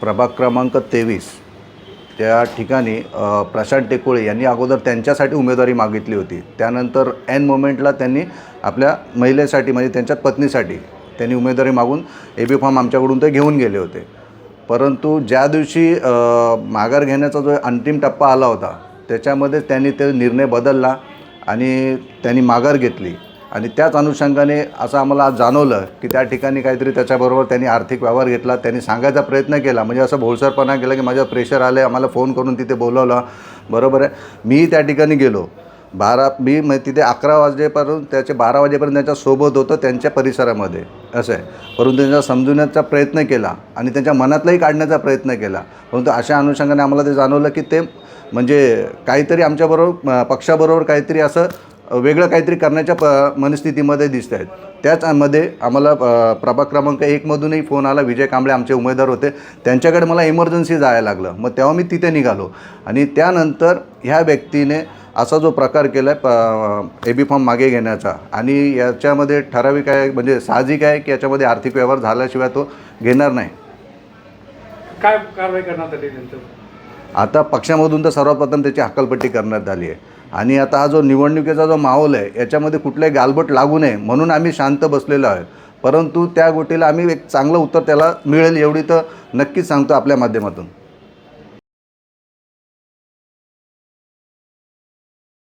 प्रभाग क्रमांक तेवीस. त्या ठिकाणी प्रशांत टेकोळे यांनी अगोदर त्यांच्यासाठी उमेदवारी मागितली होती. त्यानंतर एन मोमेंटला त्यांनी आपल्या महिलेसाठी म्हणजे त्यांच्या पत्नीसाठी त्यांनी उमेदवारी मागून ए बी फॉर्म आमच्याकडून ते घेऊन गेले होते. परंतु ज्या दिवशी माघार घेण्याचा जो अंतिम टप्पा आला होता त्याच्यामध्ये त्यांनी ते निर्णय बदलला आणि त्यांनी माघार घेतली. आणि त्याच अनुषंगाने असं आम्हाला आज जाणवलं की त्या ठिकाणी काहीतरी त्याच्याबरोबर त्यांनी आर्थिक व्यवहार घेतला त्यांनी सांगायचा प्रयत्न केला. म्हणजे असं भोळसरपणा केला की माझ्या प्रेशर आलं आहे आम्हाला फोन करून तिथे बोलवलं. बरोबर आहे? मी त्या ठिकाणी गेलो. बारा मी मग तिथे अकरा वाजेपर्यंत त्याचे बारा वाजेपर्यंत त्यांच्यासोबत होतं त्यांच्या परिसरामध्ये. असं आहे. परंतु त्यांचा समजवण्याचा प्रयत्न केला आणि त्यांच्या मनातलाही काढण्याचा प्रयत्न केला. परंतु अशा अनुषंगाने आम्हाला ते जाणवलं की ते म्हणजे काहीतरी आमच्याबरोबर पक्षाबरोबर काहीतरी असं वेगळं काहीतरी करण्याच्या प मनस्थितीमध्ये दिसत आहेत त्याचमध्ये आम्हाला प्रभाग क्रमांक एकमधूनही फोन आला. विजय कांबळे आमचे उमेदवार होते. त्यांच्याकडे मला इमर्जन्सी जायला लागलं. मग तेव्हा मी तिथे निघालो. आणि त्यानंतर ह्या व्यक्तीने असा जो प्रकार केला आहे ए बी फॉर्म मागे घेण्याचा आणि याच्यामध्ये ठराविक आहे म्हणजे साहजिक आहे की याच्यामध्ये आर्थिक व्यवहार झाल्याशिवाय तो घेणार नाही. काय कारवाई करणार आता पक्षामधून तर सर्वप्रथम त्याची हकलपट्टी करण्यात आली आहे. आणि आता हा जो निवडणुकीचा जो माहोल आहे याच्यामध्ये कुठलाही गालबट लागू नये म्हणून आम्ही शांत बसलेलो आहे. परंतु त्या गोष्टीला आम्ही एक चांगलं उत्तर त्याला मिळेल एवढी तर नक्कीच सांगतो आपल्या माध्यमातून.